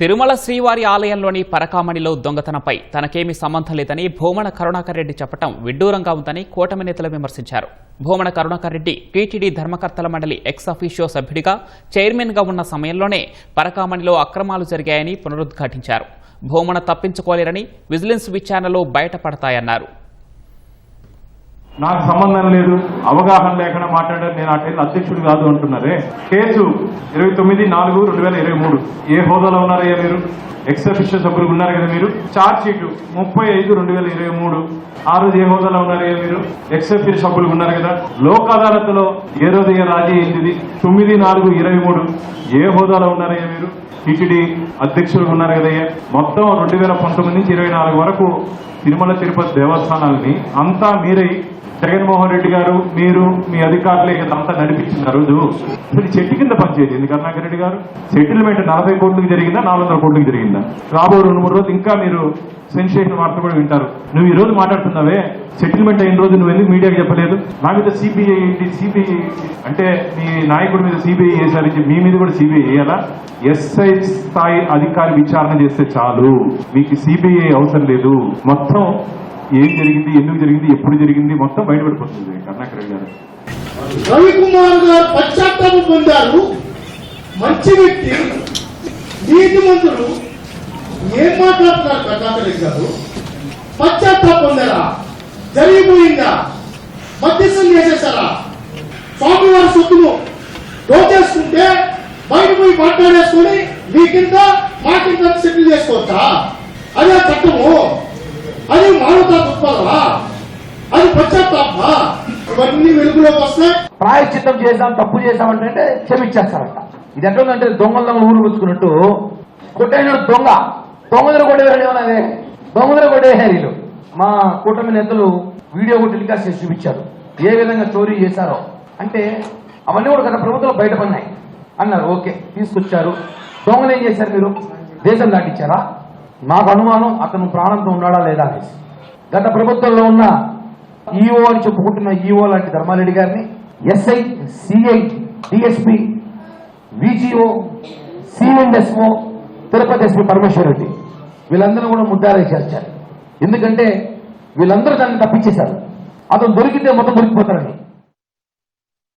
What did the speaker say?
తిరుమల శ్రీవారి ఆలయంలోని పరకామణిలో దొంగతనంపై తనకేమీ సంబంధం లేదని భూమన కరుణాకర్ రెడ్డి చెప్పడం విడ్డూరంగా ఉందని కూటమి నేతలు విమర్శించారు. భూమన కరుణాకర్ రెడ్డి టీటీడీ ధర్మకర్తల మండలి ఎక్స్ అఫీషియో సభ్యుడిగా చైర్మన్గా ఉన్న సమయంలోనే పరకామణిలో అక్రమాలు జరిగాయని పునరుద్ఘాటించారు. భూమన తప్పించుకోలేరని విజిలెన్స్ విచారణలో బయటపడతాయన్నారు. నాకు సంబంధం లేదు అవగాహన లేకుండా మాట్లాడారు నేను అటెండ్ అధ్యక్షుడు కాదు అంటున్నారే. కేసు ఇరవై తొమ్మిది నాలుగు రెండు వేల ఇరవై మూడు. ఏ హోదాలో ఉన్నారయ్యా మీరు? ఎక్స్ సభ్యులు ఉన్నారు కదా మీరు? చార్జ్ షీట్ ముప్పై ఐదు రెండు వేల ఇరవై మూడు. ఆ రోజు ఏ హోదాలో ఉన్నారయ్యా మీరు? ఎక్స్ సభ్యులు ఉన్నారు కదా? లోక్ అదాలత్లో ఏ రోజు ఏ రాజీ అయింది తొమ్మిది నాలుగు ఇరవై మూడు. ఏ హోదాలో ఉన్నారయ్యా మీరు? టీటీడీ అధ్యక్షులు ఉన్నారు కదయ్యా. మొత్తం రెండు వేల పంతొమ్మిది నుంచి ఇరవై నాలుగు వరకు తిరుమల తిరుపతి దేవస్థానాలని అంతా మీరై జగన్మోహన్ రెడ్డి గారు మీరు మీ అధికారులే అంతా నడిపించిన రోజు. అసలు చెట్టు కింద పనిచేయదు ఎందుకు కరుణాకర్ రెడ్డి గారు? సెటిల్మెంట్ నలభై కోట్లకు జరిగిందా? నాలుగు వందల కోట్లకు జరిగిందా? రాబో రెండు మూడు రోజులు ఇంకా మీరు సెన్సేషన్ వార్త కూడా వింటారు. నువ్వు ఈ రోజు మాట్లాడుతున్నావే. సెటిల్మెంట్ అయిన రోజు నువ్వు ఎందుకు మీడియాకి చెప్పలేదు? నా మీద సిబిఐ సిబిఐ అంటే మీ నాయకుడి మీద సిబిఐ వేశారని చెప్పి మీ మీద కూడా సిబిఐ వేయాలా? ఎస్ఐ స్థాయి అధికారి విచారణ చేస్తే చాలు. మీకు సిబిఐ అవసరం లేదు. మొత్తం ఏం జరిగింది ఎందుకు జరిగింది ఎప్పుడు జరిగింది మొత్తం బయటపడిపోతుంది కర్ణాకర్ గారు. రవికుమార్ గారు పశ్చాత్తాపం పొందారు. మంచి వ్యక్తి నీతి మంత్రులు ఏం మాట్లాడుతున్నారు కర్ణాకర్ గారు? పశ్చాత్తాపం పొందారా? జరిగిపోయిందా? మధ్యస్థం చేసేసారా స్వామివారి సొత్తును దోచేసుకుంటే బయట పోయి మాట్లాడేసుకొని మీకింత మాకింత సెటిల్ చేసుకోవచ్చా? అదే చట్టము. అది మానవతా దృక్పథమా అది పశ్చాత్తాపమా? ఇవన్నీ వెలుగులోకి వస్తాయి ప్రాయశ్చిత్తం చేసాం తప్పు చేసాం అంటే క్షమించేస్తారట. ఇది ఎట్లుందంటే దొంగల దొంగ ఊరు పుచ్చుకున్నట్టు కొట్టైన దొంగ. దొంగలు కొట్టేవారు ఏమన్నది దొంగలు కొట్టేసారు వీళ్ళు మా కూటమి నేతలు వీడియో టెలికాస్ట్ చేసి చూపించారు. ఏ విధంగా చోరీ చేశారో. అంటే అవన్నీ కూడా గత ప్రభుత్వం బయటపడినాయి. అన్నారు ఓకే తీసుకొచ్చారు. దొంగలు ఏం చేశారు మీరు? దేశం దాటించారా? నాకు అనుమానం అతను ప్రాణంతో ఉన్నాడా లేదా అనేసి గత ప్రభుత్వంలో ఉన్న ఈఓ అని చెప్పుకుంటున్న ఈఓ లాంటి ధర్మారెడ్డి గారిని ఎస్ఐ సిఐ డిఎస్పి విజిఓ సిఎండ్ఎస్ఓ తిరుపతి ఎస్పీ పరమేశ్వర్ రెడ్డి వీళ్ళందరూ కూడా ముద్దారే చేర్చారు. ఎందుకంటే వీళ్ళందరూ దాన్ని తప్పించేశారు. అతను దొరికితే మొత్తం దొరికిపోతారని.